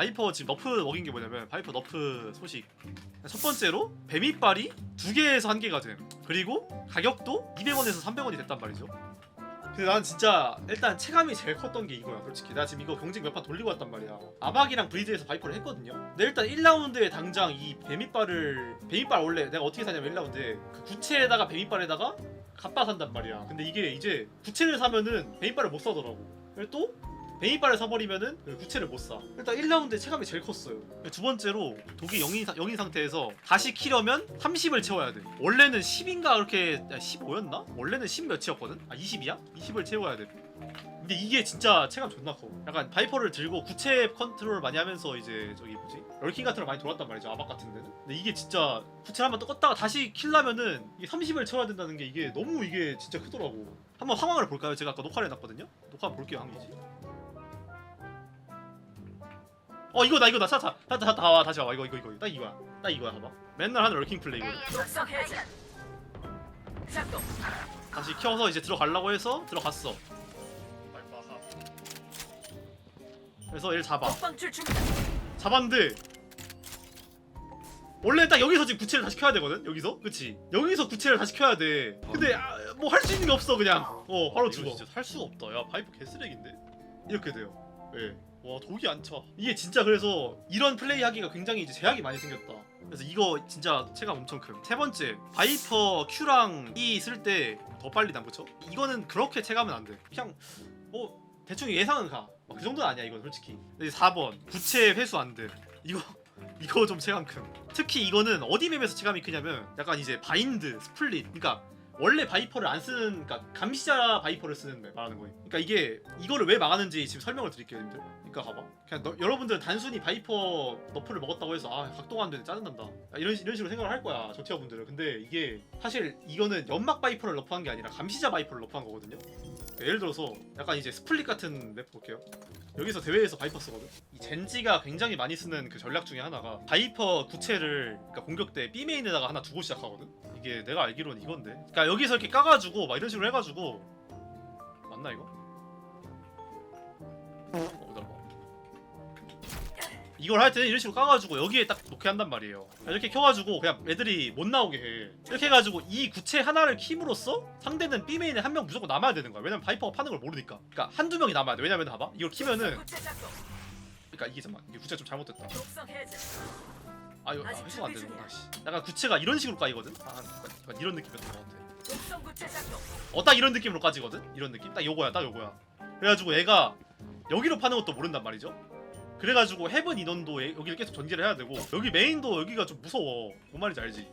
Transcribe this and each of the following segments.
바이퍼 지금 너프 먹인 게 뭐냐면 바이퍼 너프 소식. 첫 번째로 뱀이빨이 두 개에서 한 개가 됨. 그리고 가격도 200원에서 300원이 됐단 말이죠. 근데 난 진짜 일단 체감이 제일 컸던 게 이거야 솔직히. 나 지금 이거 경쟁 몇 판 돌리고 왔단 말이야. 아박이랑 브리즈에서 바이퍼를 했거든요. 근데 일단 1라운드에 당장 이 뱀이빨을 뱀이빨 원래 내가 어떻게 사냐면 1라운드에 그 구체에다가 뱀이빨에다가 갑바 산단 말이야. 근데 이게 이제 구체를 사면은 뱀이빨을 못 사더라고. 그리고 또 베이바를 사버리면은 그 구체를 못 사. 일단 1라운드에 체감이 제일 컸어요. 두 번째로 독이 0인, 사- 0인 상태에서 다시 키려면 30을 채워야 돼. 원래는 10인가 그렇게 15였나? 원래는 10 몇이었거든? 아 20이야? 20을 채워야 돼. 근데 이게 진짜 체감 존나 커. 약간 바이퍼를 들고 구체 컨트롤 많이 하면서 이제 저기 뭐지? 럴킹 같은 걸 많이 돌았단 말이죠. 아박 같은 데는. 근데 이게 진짜 구체 한번 떴다가 다시 킬라면은 이게 30을 채워야 된다는 게 이게 너무 이게 진짜 크더라고. 한번 상황을 볼까요? 제가 아까 녹화를 해놨거든요. 녹화 한번 볼게요, 항이지. 어 이거 나 이거 나 찾아 다다다 다시 와봐. 이거 이거 이거. 딱 이거야. 딱 이거야 봐봐. 맨날 하는 독성 해제. 작동. 다시 켜서 이제 들어가려고 해서 들어갔어. 그래서 얘를 잡아. 잡았는데 원래 딱 여기서 지금 구체를 다시 켜야 되거든? 여기서? 그치? 여기서 구체를 다시 켜야 돼. 근데 뭐할 수 있는 게 없어 그냥. 어 바로 죽어. 진짜 살 수가 없다. 야 파이프 개쓰레기인데? 이렇게 돼요. 예 와 독이 안 차 이게 진짜 그래서 이런 플레이 하기가 굉장히 이제 제약이 많이 생겼다 그래서 이거 진짜 체감 엄청 큼 세 번째 바이퍼 Q랑 E 쓸 때 더 빨리 남그쳐 이거는 그렇게 체감은 안 돼 그냥 뭐 대충 예상은 가. 어, 그 정도는 아니야 이건 솔직히. 근데 4번 부채 회수 안 돼. 이거 이거 좀 체감 큼. 특히 이거는 어디 맵에서 체감이 크냐면 약간 이제 바인드, 스플릿. 그러니까 원래 바이퍼를 안 쓰는 그러니까 감시자 바이퍼를 쓰는 맵 말하는 거예요. 그러니까 이게 이거를 왜 망하는지 지금 설명을 드릴게요, 님들. 그러니까 봐봐. 그냥 너, 여러분들은 단순히 바이퍼 너프를 먹었다고 해서 아 각도가 안 되네 짜증난다. 아, 이런 이런 식으로 생각을 할 거야, 조티어 분들은. 근데 이게 사실 이거는 연막 바이퍼를 너프한 게 아니라 감시자 바이퍼를 너프한 거거든요. 예를 들어서 약간 이제 스플릿 같은 맵 볼게요. 여기서 대회에서 바이퍼 쓰거든. 이 젠지가 굉장히 많이 쓰는 그 전략 중에 하나가 바이퍼 구체를 그러니까 공격 때 B 메인에다가 하나 두고 시작하거든. 이게 내가 알기로는 이건데. 그러니까 여기서 이렇게 까가지고 막 이런 식으로 해가지고 맞나 이거? 어. 이걸 할 때는 이런 식으로 까가지고 여기에 딱 놓게 한단 말이에요. 이렇게 켜가지고 그냥 애들이 못 나오게 해. 이렇게 해가지고 이 구체 하나를 킴으로써 상대는 B 메인에 한 명 무조건 남아야 되는 거야. 왜냐면 바이퍼가 파는 걸 모르니까. 그러니까 한두 명이 남아야 돼. 왜냐면 봐봐. 이걸 키면은 구체. 그러니까 이게 잠깐 이게 구체가 좀 잘못됐다. 아 이거 아, 아직 회수가 안 준비 되는구나. 씨. 약간 구체가 이런 식으로 까이거든. 아 약간, 이런 느낌이었던 것 같아. 독성 구체 작동. 어딱 이런 느낌으로 까지거든. 이런 느낌. 딱 요거야. 딱 요거야. 그래가지고 얘가 여기로 파는 것도 모른단 말이죠. 그래가지고 헤븐 인원도 에- 여기를 계속 전개를 해야 되고 여기 메인도 여기가 좀 무서워. 뭔 말인지 알지?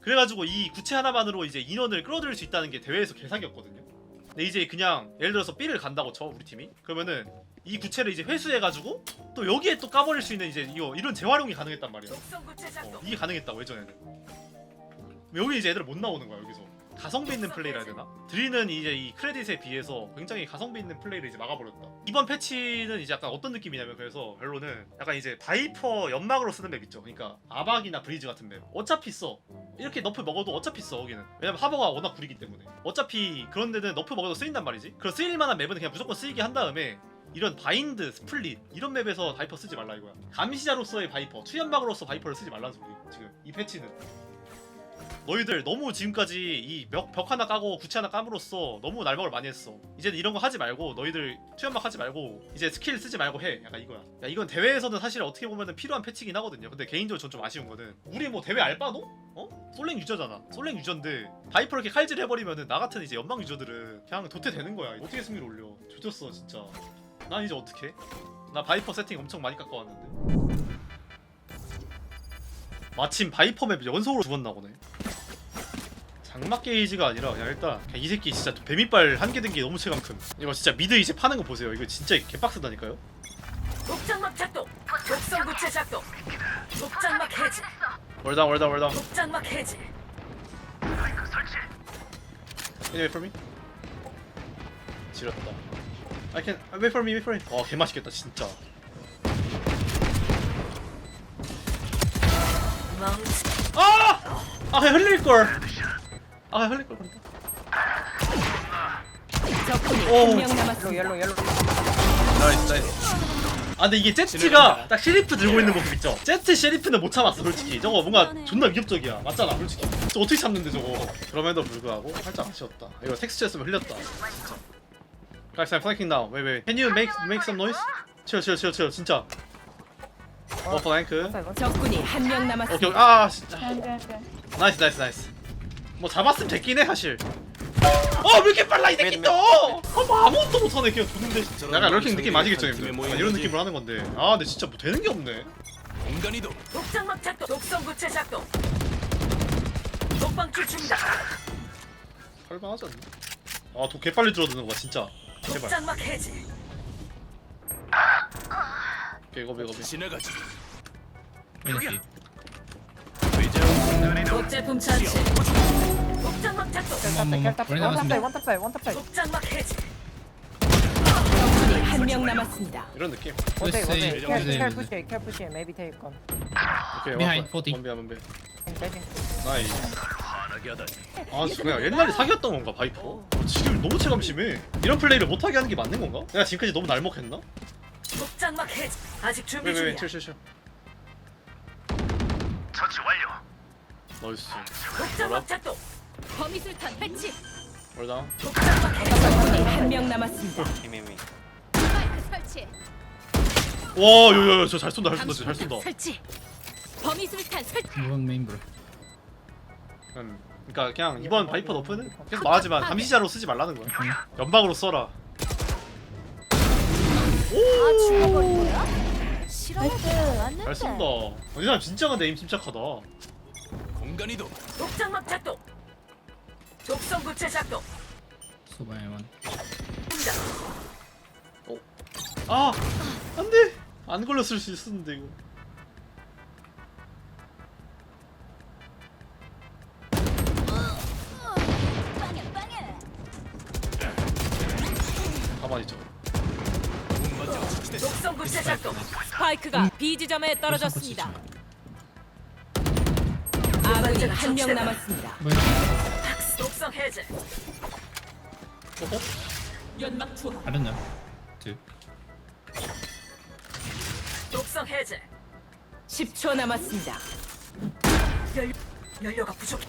그래가지고 이 구체 하나만으로 이제 인원을 끌어들일 수 있다는 게 대회에서 개사기였거든요. 근데 이제 그냥 예를 들어서 B를 간다고 쳐 우리 팀이 그러면은 이 구체를 이제 회수해가지고 또 여기에 또 까버릴 수 있는 이제 이거 이런 재활용이 가능했단 말이야. 어. 이게 가능했다고 예전에는 여기 이제 애들 못 나오는 거야 여기서 가성비 있는 플레이를 해야 되나? 드리는 이제 이 크레딧에 비해서 굉장히 가성비 있는 플레이를 이제 막아버렸다. 이번 패치는 이제 약간 어떤 느낌이냐면 그래서 별로는 약간 이제 바이퍼 연막으로 쓰는 맵 있죠. 그러니까 아박이나 브리즈 같은 맵. 어차피 써. 이렇게 너프 먹어도 어차피 써 거기는. 왜냐면 하버가 워낙 구리기 때문에. 어차피 그런 데는 너프 먹어도 쓰인단 말이지. 그런 쓰일 만한 맵은 그냥 무조건 쓰이게 한 다음에 이런 바인드, 스플릿 이런 맵에서 바이퍼 쓰지 말라 이거야. 감시자로서의 바이퍼, 투연막으로서 바이퍼를 쓰지 말라는 소리. 지금 이 패치는 너희들 너무 지금까지 이벽벽 하나 까고 구체 하나 까므로써 너무 날먹을 많이 했어. 이제는 이런 거 하지 말고 너희들 투연막 하지 말고 이제 스킬 쓰지 말고 해. 약간 이거야. 야 이건 대회에서는 사실 어떻게 보면 필요한 패치긴 하거든요. 근데 개인적으로 전 좀 아쉬운 거는 우리 뭐 대회 알바노? 어? 솔랭 유저잖아. 솔랭 유저인데 바이퍼 이렇게 칼질 해버리면은 나 같은 이제 연막 유저들은 그냥 도태 되는 거야. 어떻게 승리를 올려? 조졌어 진짜. 난 이제 어떻게? 나 바이퍼 세팅 엄청 많이 깎아왔는데. 마침 바이퍼 맵 연속으로 두 번 나오네. 장막 게이지가 아니라 그냥 일단 그냥 이 새끼 진짜 뱀이빨 한 개 든 게 너무 체감큼. 이거 진짜 미드 이제 파는 거 보세요. 이거 진짜 개빡세다니까요. 독장막 작동. 독성 구체 작동. 독장막 해제. 월당 월당 월당. 독장막 해제. Wait for me. 지렸다. I can wait for me, wait for me. 와, 개 맛있겠다 진짜. 아! 아, 흘릴 걸. 아, 흘릴 걸 그랬다. 적군이 오, 한명 남았습니다. 나이스, 나이스. 아 근데 이게 제트가 딱 셰리프 들고 있는 모습 있죠? 제트 셰리프는 못 참았어 솔직히 저거 뭔가 존나 위협적이야 맞잖아 솔직히 저 어떻게 참는데 저거 그럼에도 불구하고 살짝 아쉬웠다 이거 텍스처였으면 흘렸다 진짜 Guys I'm flanking now wait wait Can you make make some noise? 치워 치워 치워 치워 진짜 어 플랭크 적군이 한 명 오케이 남았습니다. 오케이. 아 진짜 오케이 오케이. 나이스 나이스 나이스 뭐 잡았으면 됐긴 해 사실 어왜 이렇게 빨라 이 새끼 또 어, 뭐 아무것도 못하네 그냥 두는데 약간 럴킹 느낌 아시겠죠 형들 약간 이런 느낌으로 하는 건데 아 근데 진짜 뭐 되는 게 없네 공간이도 독장막 작동. 독성 구체 작동. 독방출 중이다. 할만하지 않나? 아도 개빨리 줄어드는 거야 진짜 제발 독장막 해제. 개거 개거 개 지나가지. 왠지 의자 독제품 차치. 독장막 작동. 뭐뭐 결탑 머리 원탑 사이 나갔습니다 원탑 사이 원탑 사이. 독장막 해제. 적군이 한 명 남았습니다. 이런 느낌 원택 Let's say- 원택. let's 캘 say- 캘 푸시 캘 푸시 maybe take one. 오케이 Behind, 40. 원배 원배 백인. 나이스 환하게 하다니. 아 진짜 그냥 옛날에 사귀었던 건가 바이퍼? 어, 지금 너무 체감심해 이런 플레이를 못하게 하는 게 맞는 건가? 내가 지금까지 너무 날먹했나? 독장막 해제. 아직 준비 왜왜왜 중이야. 칠칠칠 처치 완료. 나이스. 독장막 작동. 범위술탄 배치. 월당 독장막 해제. 적군이 한명 남았습니다. 스파이크 설치. 와 요요요 저잘 쏜다 잘 쏜다 잘 쏜다. 설치. 범위술탄 설치. 이번 메인 음, 그러니까 그냥 이번 바이퍼 너프는 계속 말하지만 감시자로 쓰지 말라는 거야. 연방으로 써라. 아 죽어버린 거야? 않는데 잘 쏜다 이 사람 진짜 근데 에임 침착하다 공간이도 독장막 작동. 독성 구체 작동. 소바야만 중이다. 아 안 돼 안 걸렸을 수 있었는데 이거 가만히 있죠. 독성 구체 작동. 스파이크가 B 지점에 떨어졌습니다 아군이 아군이 한한명명 남았습니다. 독성 해제. 연막 투하 I don't know two 독성 해제. 10초 남았습니다. 연 연료가 부족해.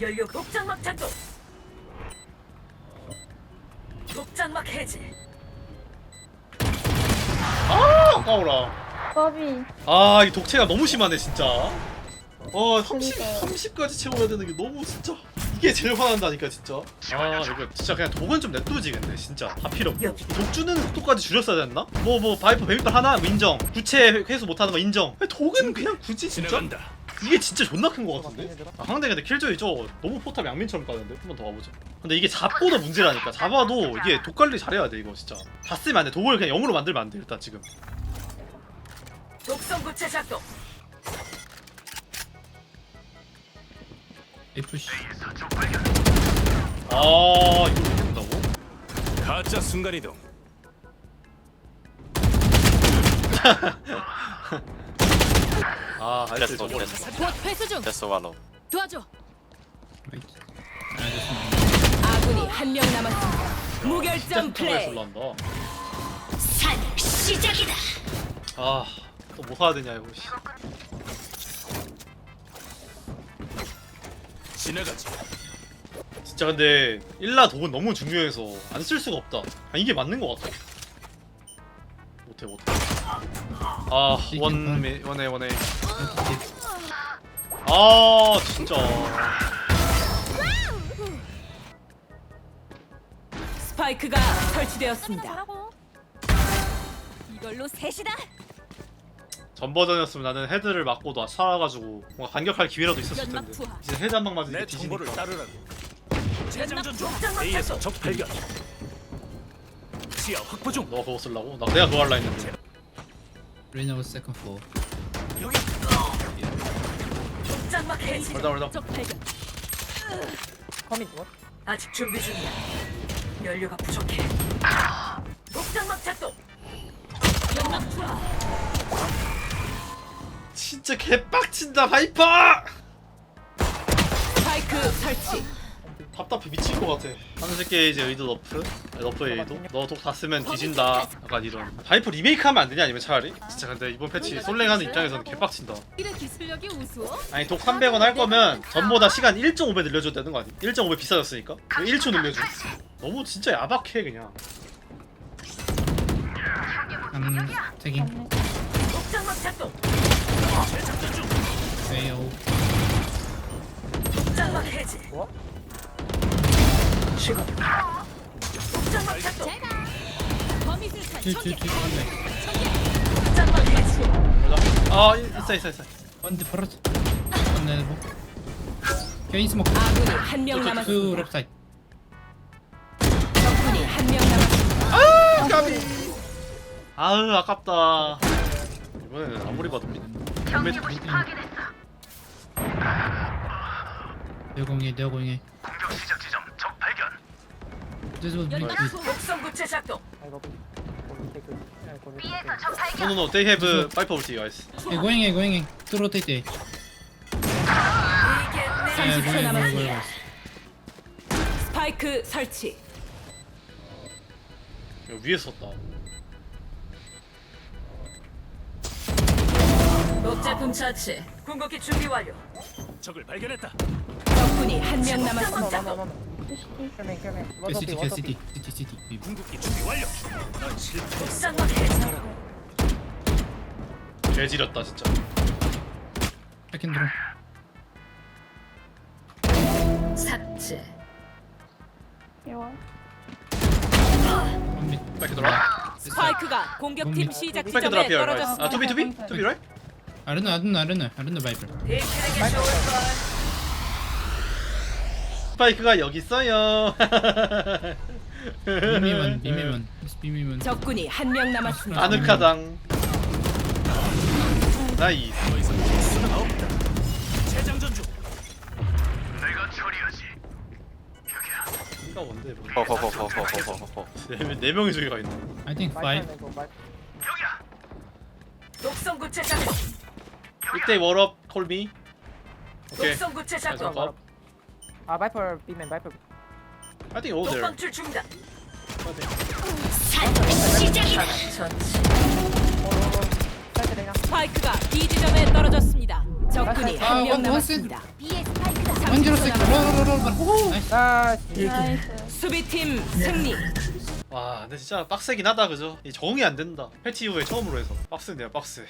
연료 독장막 작동. 독장막 해제. 아 아까워라 버비. 아 이 독체가 너무 심하네 진짜 어 30, 그러니까요. 30까지 채워야 되는 게 너무 진짜 이게 제일 화난다니까 진짜 아 이거 진짜 그냥 독은 좀 냅두지 근데 진짜 다 필요 없고. 독 주는 속도까지 줄였어야 됐나? 뭐 뭐 바이퍼 베이빨 하나 뭐 인정 구체 회수 못하는 거 인정 근데 독은 그냥 굳이 진짜. 이게 진짜 존나 큰 거 같은데? 아, 상대 근데 킬조이 저 너무 포탑 양민처럼 까는데? 한 번더 와보자 근데 이게 잡고도 문제라니까 잡아도 이게 독 관리 잘해야 돼 이거 진짜 다 쓰면 안돼 독을 그냥 0으로 만들면 안돼 일단 지금 독성 구체 작동. Push 아못 한다고? 가짜 순간 이동. 아 알지 됐어, 됐어. 곧 회수 중 됐어 와노 도와줘 아군이 한 명 남았습니다. 무결점 플레이 플레이. 올라온다 산 시작이다 아 또 뭐 사야 되냐 이거 씨. 지나가지. 진짜 근데 일라 독은 너무 중요해서 안 쓸 수가 없다 아, 이게 맞는 거 같아 못해 못해 아 원매 원해 원해 아 진짜 스파이크가 설치되었습니다. 이걸로 셋이다 전 버전이었으면 나는 헤드를 맞고도 살아가지고 뭔가 반격할 기회라도 있었을 텐데. 이제 헤드 한 방 맞은 내게 정보를 뒤지니까 따르라고. 재장전 중 A에서 적 발견. 시야 확보 중. 너 그거 쓰려고? 나 내가 그거 할라 했는데 Reyna was second floor 여기 해제. 얼다 얼다 적 발견 커밋 뭐? 아직 준비 중이야. 연료가 부족해. 독장막 작동. 연막 투하 진짜 개빡친다 바이퍼! 스파이크 설치. 답답해 미칠 것 같아. 하늘색 게이지 의도 너프? 아, 너프의 의도? 너 독 다 쓰면 뒤진다. 약간 이런. 바이프 리메이크 하면 안 되냐 아니면 차라리? 진짜 근데 이번 패치 솔랭하는 입장에서는 개빡친다. 기술력이? 아니 독 300원 할 거면 전보다 시간 1.5배 늘려줘야 되는 거 아니? 1.5배 비싸졌으니까? 왜 1초 늘려줘. 너무 진짜 야박해 그냥. 독장막 작동. Fail. 독장막 해제. 뭐? 작동. 전개. two, one way. 독장막 해제. 보자 아 있어 있어 있어 One the front. One the elbow. Okay, smoke. 아군이 한명 Two 남았습니다. left side. 적군이 한 명 남았습니다. 아으 아깝다 이번에는 아무리 봐도 미- They're going A. They're going A. This was big. big. 독성 구체 작동. It. No no no they have pipe guys A, going A. To rotate A. 이게 Yeah, 내 going A, going A, going A. 스파이크 설치. 이거 위에 썼다 목제품 차치. 궁극기 준비 완료. 적을 발견했다. 적군이 한 명 남았습니다. city, city, city. B. 궁극기 준비 완료. 넌 실패. 독장막 해제. 개지렸다 진짜 draw. 삭제. 돌아 스파이크가 공격팀 시작 지점에 떨어졌습니다. 아 투비 투비 투비 라이 I don't know, I don't know, I don't know. I don't know Viper. 비키는 게 좋을 걸. 스파이크가 여기 있어요 beam me one. 적군이 한 명 남았습니다. 아늑하당 나이스. 이가 뭔데 뭐. 허허허허허허허 네, 네 명이 저기 가 있네 I think five. then go Viper. 독성 구체 작동. 이때 워업 콜미 오케이 독성 구체 잘 작동. 섞어 Ah, Viper, B man, Viper. I think all there 독방출 중단. 시작이다. 전치. Side Reina. 스파이크가 B 지점에 떨어졌습니다. 적군이 아, 한명 one- one set. 남았습니다. Roll, roll. Nice. Nice. 수비팀 승리. 와 근데 진짜 빡세긴 하다 그죠? 이 적응이 안 된다 패치 이후에 처음으로 해서 빡세네요 빡세